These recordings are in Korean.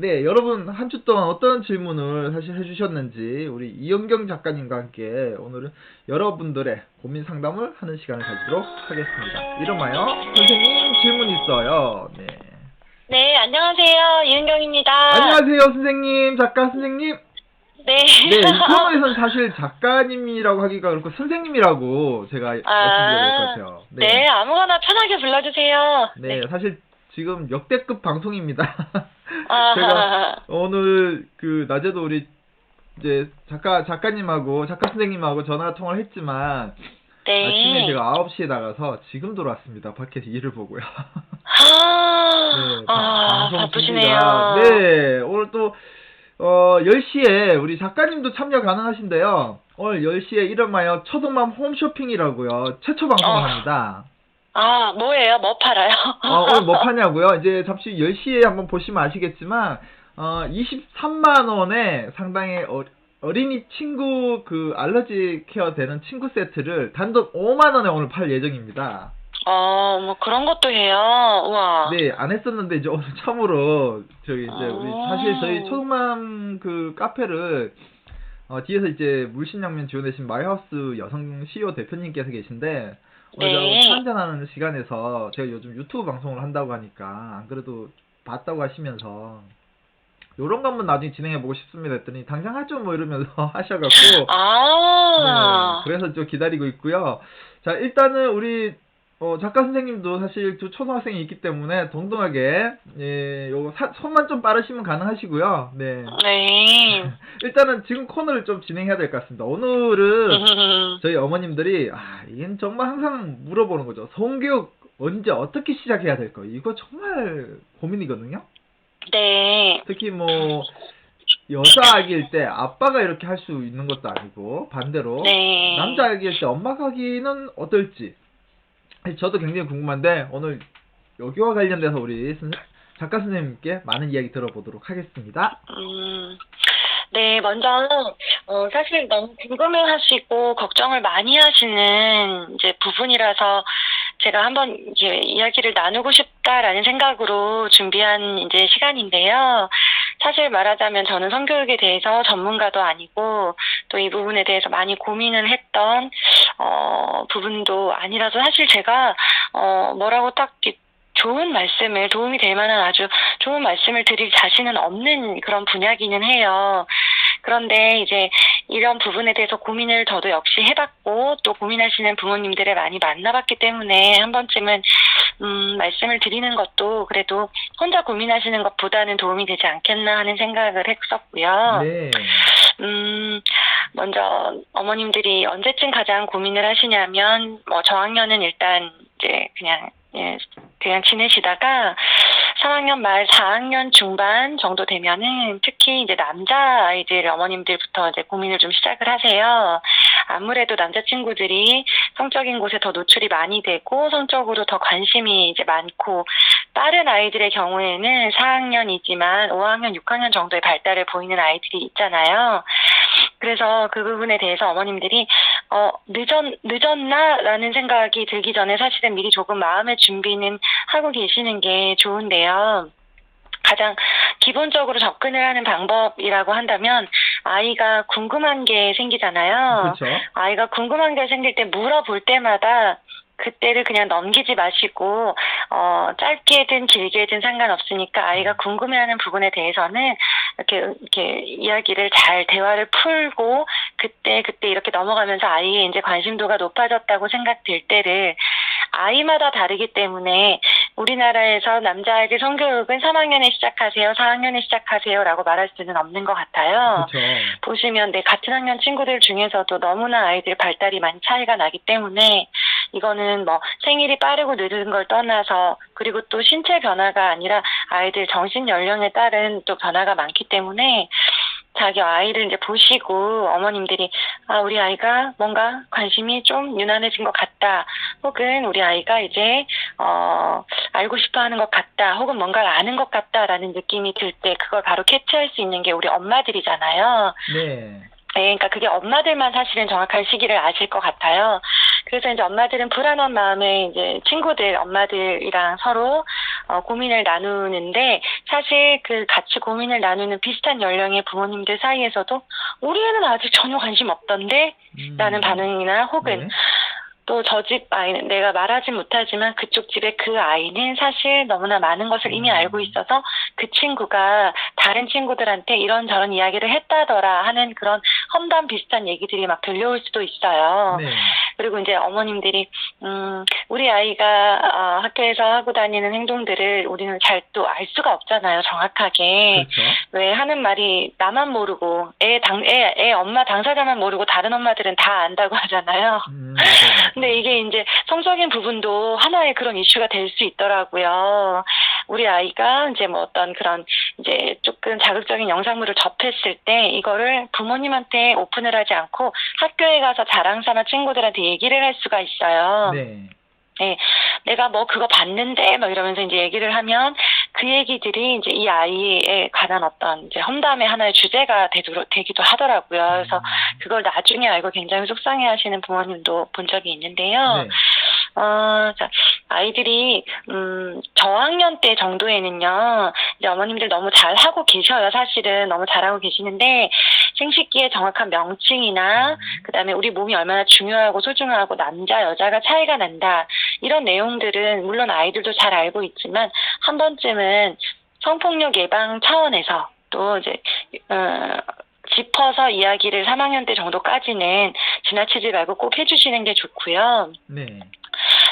네, 여러분 한 주 동안 어떤 질문을 사실 해주셨는지 우리 이영경 작가님과 함께 오늘은 여러분들의 고민 상담을 하는 시간을 가지도록 하겠습니다. 이름하여 선생님 질문 있어요. 네. 네, 안녕하세요. 이은경입니다. 안녕하세요, 선생님, 작가 선생님. 네. 네, 이 코너에서는 사실 작가님이라고 하기가 그렇고 선생님이라고 제가 말씀드려야 될 것 같아요. 네. 아무거나 편하게 불러주세요. 네, 사실 지금 역대급 방송입니다. 아, 제가 오늘 그 낮에도 우리 이제 작가 작가님하고 작가 선생님하고 전화 통화를 했지만 네. 아침에 제가 9시에 나가서 지금 돌아왔습니다. 밖에서 일을 보고요. 아, 네, 아, 방송 바쁘시네요. 네, 오늘 또 어, 10시에 우리 작가님도 참여 가능하신데요. 오늘 10시에 이름하여 초동맘 홈쇼핑이라고요. 최초 방송을 어. 합니다. 아, 뭐예요? 뭐 팔아요? 어, 오늘 뭐 파냐고요? 이제 잠시 10시에 한번 보시면 아시겠지만, 어, 23만 원에 상당히 어, 어린이 친구 그 알러지 케어 되는 친구 세트를 단돈 5만 원에 오늘 팔 예정입니다. 어, 뭐 그런 것도 해요. 우와. 네, 안 했었는데 이제 오늘 처음으로 저기 이제 우리 아. 사실 저희 초동맘 그 카페를 어, 뒤에서 이제 물신양면 지원해주신 마이하우스 여성 CEO 대표님께서 계신데 네. 저 한잔하는 시간에서 제가 요즘 유튜브 방송을 한다고 하니까 안 그래도 봤다고 하시면서 요런 거 한번 나중에 진행해보고 싶습니다 했더니 당장 하죠 뭐 이러면서 하셔갖고 아. 네, 그래서 좀 기다리고 있고요. 자, 일단은 우리 어, 작가 선생님도 사실 두 초등학생이 있기 때문에 동등하게 예, 요거 사- 손만 좀 빠르시면 가능하시고요. 네. 네. 일단은 지금 코너를 좀 진행해야 될 것 같습니다. 오늘은 음. 저희 어머님들이 아, 이건 정말 항상 물어보는 거죠. 성교육 언제 어떻게 시작해야 될까? 이거 정말 고민이거든요. 네. 특히 뭐 여자 아기일 때 아빠가 이렇게 할 수 있는 것도 아니고 반대로 네. 남자 아기일 때 엄마가 하기는 어떨지 저도 굉장히 궁금한데 오늘 여기와 관련돼서 우리 선- 작가 선생님께 많은 이야기 들어보도록 하겠습니다. 음, 네, 먼저, 어, 사실 너무 궁금해 하시고, 걱정을 많이 하시는, 이제, 부분이라서, 제가 한번, 이제, 이야기를 나누고 싶다라는 생각으로 준비한, 이제, 시간인데요. 사실 말하자면 저는 성교육에 대해서 전문가도 아니고, 또 이 부분에 대해서 많이 고민을 했던, 어, 부분도 아니라서 사실 제가, 어, 뭐라고 딱, 좋은 말씀을, 도움이 될 만한 아주 좋은 말씀을 드릴 자신은 없는 그런 분야기는 해요. 그런데 이제 이런 부분에 대해서 고민을 저도 역시 해봤고 또 고민하시는 부모님들을 많이 만나봤기 때문에 한 번쯤은 음, 말씀을 드리는 것도 그래도 혼자 고민하시는 것보다는 도움이 되지 않겠나 하는 생각을 했었고요. 네. 음, 먼저 어머님들이 언제쯤 가장 고민을 하시냐면 뭐 저학년은 일단 이제 그냥 예, 그냥 지내시다가 3학년 말 4학년 중반 정도 되면은 특히 이제 남자 아이들 어머님들부터 이제 고민을 좀 시작을 하세요. 아무래도 남자친구들이 성적인 곳에 더 노출이 많이 되고 성적으로 더 관심이 이제 많고 빠른 아이들의 경우에는 4학년이지만 5학년, 6학년 정도의 발달을 보이는 아이들이 있잖아요. 그래서 그 부분에 대해서 어머님들이 어 늦었 늦었나라는 생각이 들기 전에 사실은 미리 조금 마음의 준비는 하고 계시는 게 좋은데요. 가장 기본적으로 접근을 하는 방법이라고 한다면 아이가 궁금한 게 생기잖아요. 그렇죠. 아이가 궁금한 게 생길 때 물어볼 때마다 그때를 그냥 넘기지 마시고 어 짧게든 길게든 상관없으니까 아이가 궁금해하는 부분에 대해서는 이렇게 이렇게 이야기를 잘 대화를 풀고 그때 그때 이렇게 넘어가면서 아이의 이제 관심도가 높아졌다고 생각될 때를 아이마다 다르기 때문에 우리나라에서 남자아이들 성교육은 3학년에 시작하세요, 4학년에 시작하세요라고 말할 수는 없는 것 같아요. 그렇죠. 보시면 네 같은 학년 친구들 중에서도 너무나 아이들 발달이 많이 차이가 나기 때문에 이거는 뭐 생일이 빠르고 늦은 걸 떠나서 그리고 또 신체 변화가 아니라 아이들 정신 연령에 따른 또 변화가 많기 때문에 자기 아이를 이제 보시고 어머님들이 아 우리 아이가 뭔가 관심이 좀 유난해진 것 같다 혹은 우리 아이가 이제 어 알고 싶어하는 것 같다 혹은 뭔가를 아는 것 같다라는 느낌이 들 때 그걸 바로 캐치할 수 있는 게 우리 엄마들이잖아요. 네. 네, 그러니까 그게 엄마들만 사실은 정확한 시기를 아실 것 같아요. 그래서 이제 엄마들은 불안한 마음에 이제 친구들, 엄마들이랑 서로 어, 고민을 나누는데 사실 그 같이 고민을 나누는 비슷한 연령의 부모님들 사이에서도 우리 애는 아직 전혀 관심 없던데 음. 라는 반응이나 혹은 네. 또저집 아이는 내가 말하지 못하지만 그쪽 집의 그 아이는 사실 너무나 많은 것을 이미 음. 알고 있어서 그 친구가 다른 친구들한테 이런저런 이야기를 했다더라 하는 그런 험담 비슷한 얘기들이 막 들려올 수도 있어요. 네. 그리고 이제 어머님들이 음 우리 아이가 어, 학교에서 하고 다니는 행동들을 우리는 잘 또 알 수가 없잖아요 정확하게 그렇죠. 왜 하는 말이 나만 모르고 애당애애 엄마 당사자만 모르고 다른 엄마들은 다 안다고 하잖아요. 음. 근데 이게 이제 성적인 부분도 하나의 그런 이슈가 될 수 있더라고요. 우리 아이가 이제 뭐 어떤 그런 이제 조금 자극적인 영상물을 접했을 때 이거를 부모님한테 오픈을 하지 않고 학교에 가서 자랑삼아 친구들한테 얘기를 할 수가 있어요. 네. 내가 뭐 그거 봤는데 막 이러면서 이제 얘기를 하면 그 얘기들이 이제 이 아이에 관한 어떤 이제 험담의 하나의 주제가 되도록 되기도 하더라고요. 그래서 음, 그걸 나중에 알고 굉장히 속상해 하시는 부모님도 본 적이 있는데요. 네. 어, 자, 아이들이, 음, 저학년 때 정도에는요, 이제 어머님들 너무 잘 하고 계셔요, 사실은. 너무 잘하고 계시는데, 생식기의 정확한 명칭이나, 그 다음에 우리 몸이 얼마나 중요하고 소중하고 남자, 여자가 차이가 난다. 이런 내용들은 물론 아이들도 잘 알고 있지만, 한 번쯤은 성폭력 예방 차원에서 또 이제, 어, 짚어서 이야기를 3학년 때 정도까지는 지나치지 말고 꼭 해주시는 게 좋고요. 네.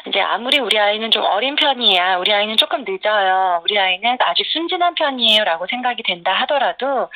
이제 아무리 우리 아이는 좀 어린 편이야, 우리 아이는 조금 늦어요, 우리 아이는 아직 순진한 편이에요라고 생각이 된다 하더라도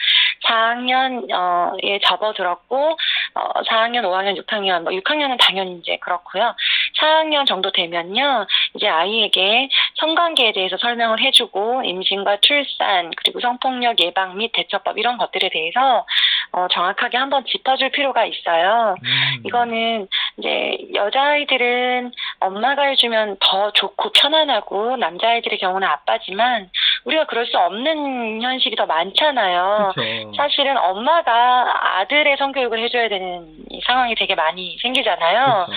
4학년에 접어들었고 어, 4학년, 5학년, 6학년, 뭐 6학년은 당연히 이제 그렇고요. 4학년 정도 되면요, 이제 아이에게 성관계에 대해서 설명을 해 주고 임신과 출산 그리고 성폭력 예방 및 대처법 이런 것들에 대해서 어, 정확하게 한번 짚어 줄 필요가 있어요. 음, 이거는 이제 여자아이들은 엄마가 해주면 더 좋고 편안하고 남자아이들의 경우는 아빠지만 우리가 그럴 수 없는 현실이 더 많잖아요. 그렇죠. 사실은 엄마가 아들의 성교육을 해줘야 되는 이 상황이 되게 많이 생기잖아요. 그렇죠.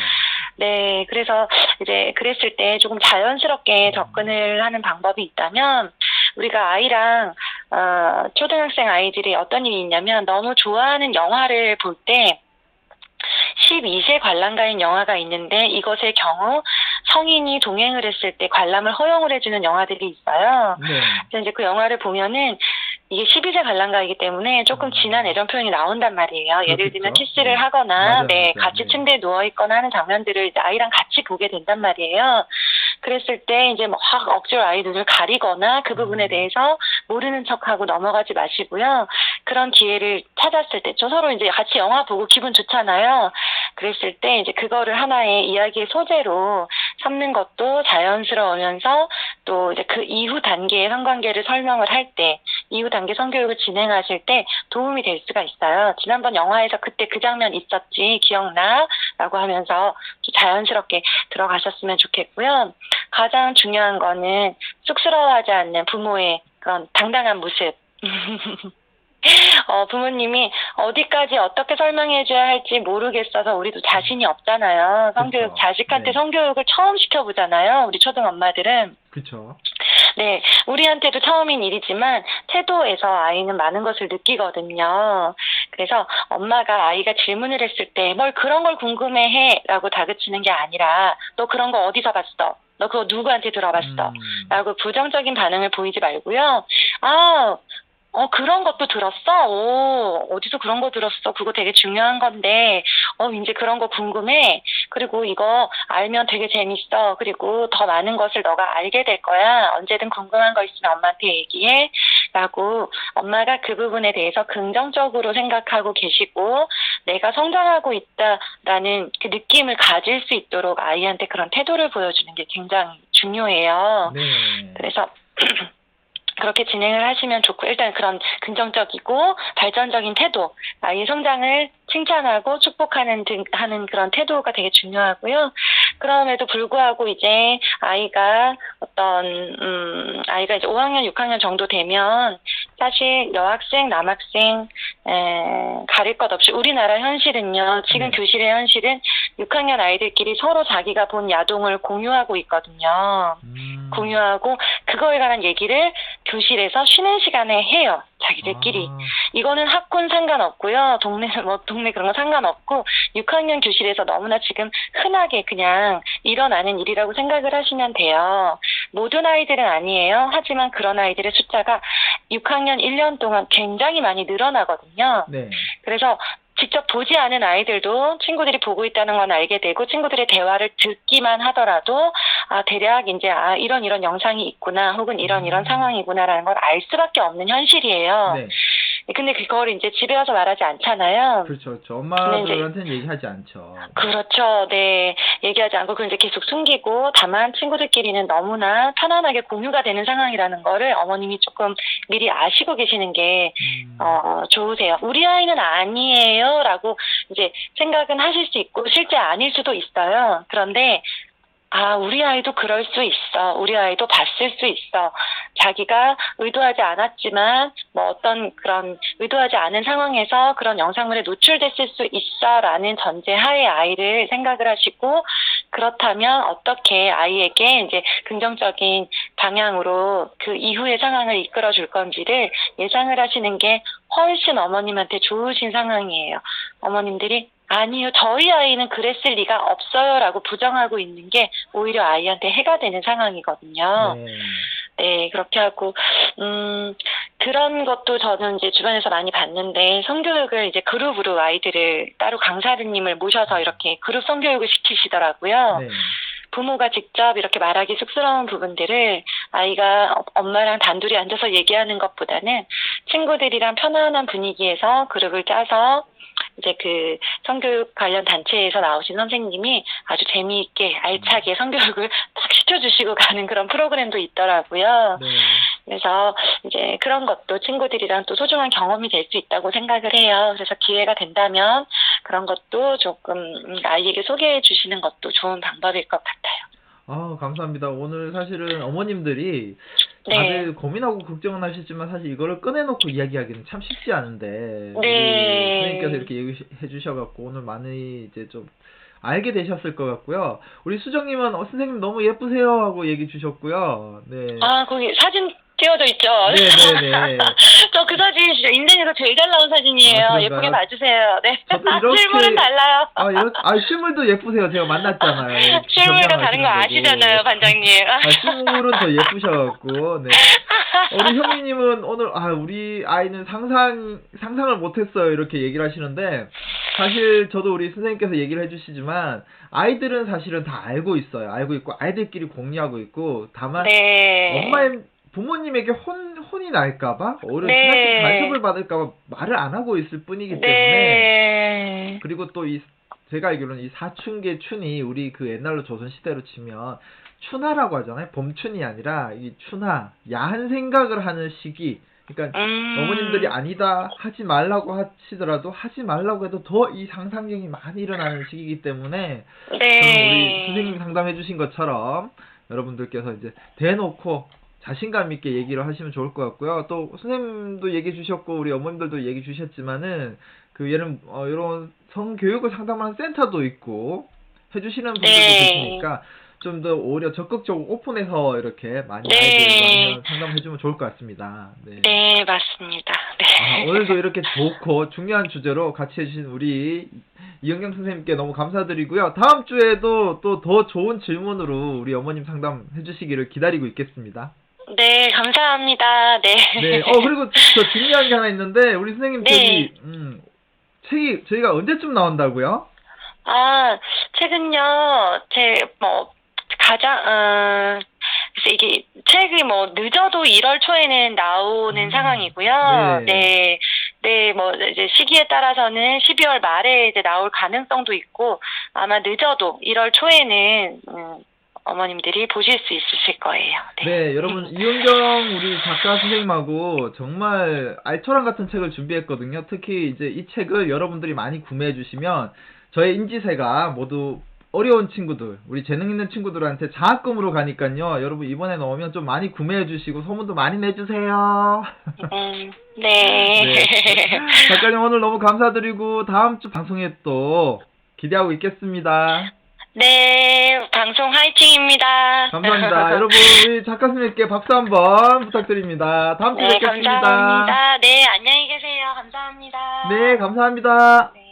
네, 그래서 이제 그랬을 때 조금 자연스럽게 접근을 하는 방법이 있다면 우리가 아이랑 어, 초등학생 아이들이 어떤 일이 있냐면 너무 좋아하는 영화를 볼때 12세 관람가인 영화가 있는데 이것의 경우 성인이 동행을 했을 때 관람을 허용을 해주는 영화들이 있어요. 네. 그래서 이제 그 영화를 보면은 이게 12세 관람가이기 때문에 조금 진한 애정 표현이 나온단 말이에요. 예를 들면 그렇겠죠. 키스를 네. 하거나, 맞아요, 네, 맞아요. 같이 네. 침대에 누워 있거나 하는 장면들을 이제 아이랑 같이 보게 된단 말이에요. 그랬을 때 이제 뭐확 억지로 아이 눈을 가리거나 그 부분에 음. 대해서 모르는 척하고 넘어가지 마시고요. 그런 기회를 찾았을 때, 저 서로 이제 같이 영화 보고 기분 좋잖아요. 그랬을 때 이제 그거를 하나의 이야기의 소재로 삼는 것도 자연스러우면서 또 이제 그 이후 단계의 성관계를 설명을 할 때, 이후 단계 성교육을 진행하실 때 도움이 될 수가 있어요. 지난번 영화에서 그때 그 장면 있었지, 기억나? 라고 하면서 좀 자연스럽게 들어가셨으면 좋겠고요. 가장 중요한 거는 쑥스러워하지 않는 부모의 그런 당당한 모습. 어, 부모님이 어디까지 어떻게 설명해줘야 할지 모르겠어서 우리도 자신이 없잖아요. 성교육, 그쵸. 자식한테 네. 성교육을 처음 시켜보잖아요. 우리 초등 엄마들은. 그렇죠. 네, 우리한테도 처음인 일이지만 태도에서 아이는 많은 것을 느끼거든요. 그래서 엄마가 아이가 질문을 했을 때 뭘 그런 걸 궁금해해 라고 다그치는 게 아니라 너 그런 거 어디서 봤어? 너 그거 누구한테 들어봤어? 음, 라고 부정적인 반응을 보이지 말고요. 아, 어, 그런 것도 들었어? 오, 어디서 그런 거 들었어? 그거 되게 중요한 건데, 어, 이제 그런 거 궁금해. 그리고 이거 알면 되게 재밌어. 그리고 더 많은 것을 너가 알게 될 거야. 언제든 궁금한 거 있으면 엄마한테 얘기해. 라고 엄마가 그 부분에 대해서 긍정적으로 생각하고 계시고, 내가 성장하고 있다라는 그 느낌을 가질 수 있도록 아이한테 그런 태도를 보여주는 게 굉장히 중요해요. 네. 그래서 그렇게 진행을 하시면 좋고 일단 그런 긍정적이고 발전적인 태도, 아이의 성장을 칭찬하고 축복하는 등 하는 그런 태도가 되게 중요하고요. 그럼에도 불구하고 이제 아이가 어떤 음 아이가 이제 5학년, 6학년 정도 되면 사실 여학생, 남학생 에, 가릴 것 없이 우리나라 현실은요. 지금 네. 교실의 현실은 6학년 아이들끼리 서로 자기가 본 야동을 공유하고 있거든요. 음. 공유하고 그거에 관한 얘기를 교실에서 쉬는 시간에 해요. 자기들끼리. 아, 이거는 학군 상관없고요. 동네 뭐 동네 그런 거 상관없고 6학년 교실에서 너무나 지금 흔하게 그냥 일어나는 일이라고 생각을 하시면 돼요. 모든 아이들은 아니에요. 하지만 그런 아이들의 숫자가 6학년 1년 동안 굉장히 많이 늘어나거든요. 네. 그래서 직접 보지 않은 아이들도 친구들이 보고 있다는 건 알게 되고 친구들의 대화를 듣기만 하더라도 아 대략 이제 아 이런 이런 영상이 있구나 혹은 이런 이런 음. 상황이구나라는 걸 알 수밖에 없는 현실이에요. 네. 근데 그걸 이제 집에 와서 말하지 않잖아요. 그렇죠. 그렇죠. 엄마들한테는 얘기하지 않죠. 그렇죠. 네. 얘기하지 않고 그걸 이제 계속 숨기고 다만 친구들끼리는 너무나 편안하게 공유가 되는 상황이라는 거를 어머님이 조금 미리 아시고 계시는 게 음. 어, 좋으세요. 우리 아이는 아니에요. 라고 이제 생각은 하실 수 있고, 실제 아닐 수도 있어요. 그런데, 아, 우리 아이도 그럴 수 있어. 우리 아이도 봤을 수 있어. 자기가 의도하지 않았지만, 뭐 어떤 그런 의도하지 않은 상황에서 그런 영상물에 노출됐을 수 있어. 라는 전제 하에 아이를 생각을 하시고, 그렇다면 어떻게 아이에게 이제 긍정적인 방향으로 그 이후의 상황을 이끌어 줄 건지를 예상을 하시는 게 훨씬 어머님한테 좋으신 상황이에요. 어머님들이 아니요, 저희 아이는 그랬을 리가 없어요라고 부정하고 있는 게 오히려 아이한테 해가 되는 상황이거든요. 네. 네, 그렇게 하고, 음, 그런 것도 저는 이제 주변에서 많이 봤는데, 성교육을 이제 그룹으로 아이들을 따로 강사님을 모셔서 이렇게 그룹 성교육을 시키시더라고요. 네. 부모가 직접 이렇게 말하기 쑥스러운 부분들을 아이가 어- 엄마랑 단둘이 앉아서 얘기하는 것보다는 친구들이랑 편안한 분위기에서 그룹을 짜서 이제 그 성교육 관련 단체에서 나오신 선생님이 아주 재미있게 알차게 성교육을 딱 시켜주시고 가는 그런 프로그램도 있더라고요. 네. 그래서 이제 그런 것도 친구들이랑 또 소중한 경험이 될 수 있다고 생각을 해요. 그래서 기회가 된다면 그런 것도 조금 음, 아이에게 소개해 주시는 것도 좋은 방법일 것 같아요. 아, 감사합니다. 오늘 사실은 어머님들이 네. 다들 고민하고 걱정은 하시지만 사실 이거를 꺼내놓고 이야기하기는 참 쉽지 않은데 네. 선생님께서 이렇게 얘기해 주셔갖고 오늘 많이 이제 좀 알게 되셨을 것 같고요. 우리 수정님은 어, 선생님 너무 예쁘세요 하고 얘기 주셨고요. 네. 아, 거기 사진 띄워져 있죠? 네네네. 저 그 사진 진짜 인생에서 제일 잘 나온 사진이에요. 아? 예쁘게 봐주세요. 네. 저도 이렇게- 실물은 달라요. 아, 이런, 아, 실물도 예쁘세요. 제가 만났잖아요. 실물과 다른 거 거고. 아시잖아요, 반장님. 아, 실물은 더 예쁘셔갖고, 네. 어, 우리 현미님은 오늘, 아, 우리 아이는 상상, 상상을 못했어요. 이렇게 얘기를 하시는데, 사실 저도 우리 선생님께서 얘기를 해주시지만, 아이들은 사실은 다 알고 있어요. 알고 있고, 아이들끼리 공유하고 있고, 다만, 네. 엄마의, 부모님에게 혼, 혼이 날까봐, 오히려 네. 지나친 간섭을 받을까봐 말을 안 하고 있을 뿐이기 때문에, 네. 그리고 또 이 제가 알기로는 이 사춘기의 춘이 우리 그 옛날로 조선 시대로 치면 춘하라고 하잖아요. 봄춘이 아니라 이 춘하 야한 생각을 하는 시기. 그러니까 음. 어머님들이 아니다 하지 말라고 하시더라도 하지 말라고 해도 더 이 상상력이 많이 일어나는 시기이기 때문에 저는 우리 네. 선생님 상담해 주신 것처럼 여러분들께서 이제 대놓고 자신감 있게 얘기를 하시면 좋을 것 같고요. 또 선생님도 얘기해 주셨고 우리 어머님들도 얘기해 주셨지만은 그 예를 어 이런 성교육을 상담하는 센터도 있고 해주시는 분들도 네. 계시니까 좀 더 오히려 적극적으로 오픈해서 이렇게 많이 네. 아이들 상담해 주면 좋을 것 같습니다. 네. 네, 맞습니다. 네. 아, 오늘도 이렇게 좋고 중요한 주제로 같이 해주신 우리 이영경 선생님께 너무 감사드리고요. 다음 주에도 또 더 좋은 질문으로 우리 어머님 상담 해주시기를 기다리고 있겠습니다. 네, 감사합니다. 네. 네. 어 그리고 저 중요한 게 하나 있는데 우리 선생님 네. 저기 음 책이 저희가 언제쯤 나온다고요? 아, 최근요, 제, 뭐, 가장, 어, 글쎄 이게 책이 뭐, 늦어도 1월 초에는 나오는 음, 상황이고요. 네. 네. 네, 뭐, 이제 시기에 따라서는 12월 말에 이제 나올 가능성도 있고, 아마 늦어도 1월 초에는, 음, 어머님들이 보실 수 있으실 거예요. 네. 네, 여러분 이은경 우리 작가 선생님하고 정말 알토란 같은 책을 준비했거든요. 특히 이제 이 책을 여러분들이 많이 구매해 주시면 저의 인지세가 모두 어려운 친구들, 우리 재능 있는 친구들한테 장학금으로 가니까요. 여러분 이번에 넣으면 좀 많이 구매해 주시고 소문도 많이 내주세요. 음, 네. 작가님 오늘 너무 감사드리고 다음 주 방송에 또 기대하고 있겠습니다. 네, 방송 화이팅입니다. 감사합니다. 여러분 우리 작가 선생님께 박수 한번 부탁드립니다. 다음 주에 네, 뵙겠습니다. 감사합니다. 네, 안녕히 계세요. 감사합니다. 네, 감사합니다. 네.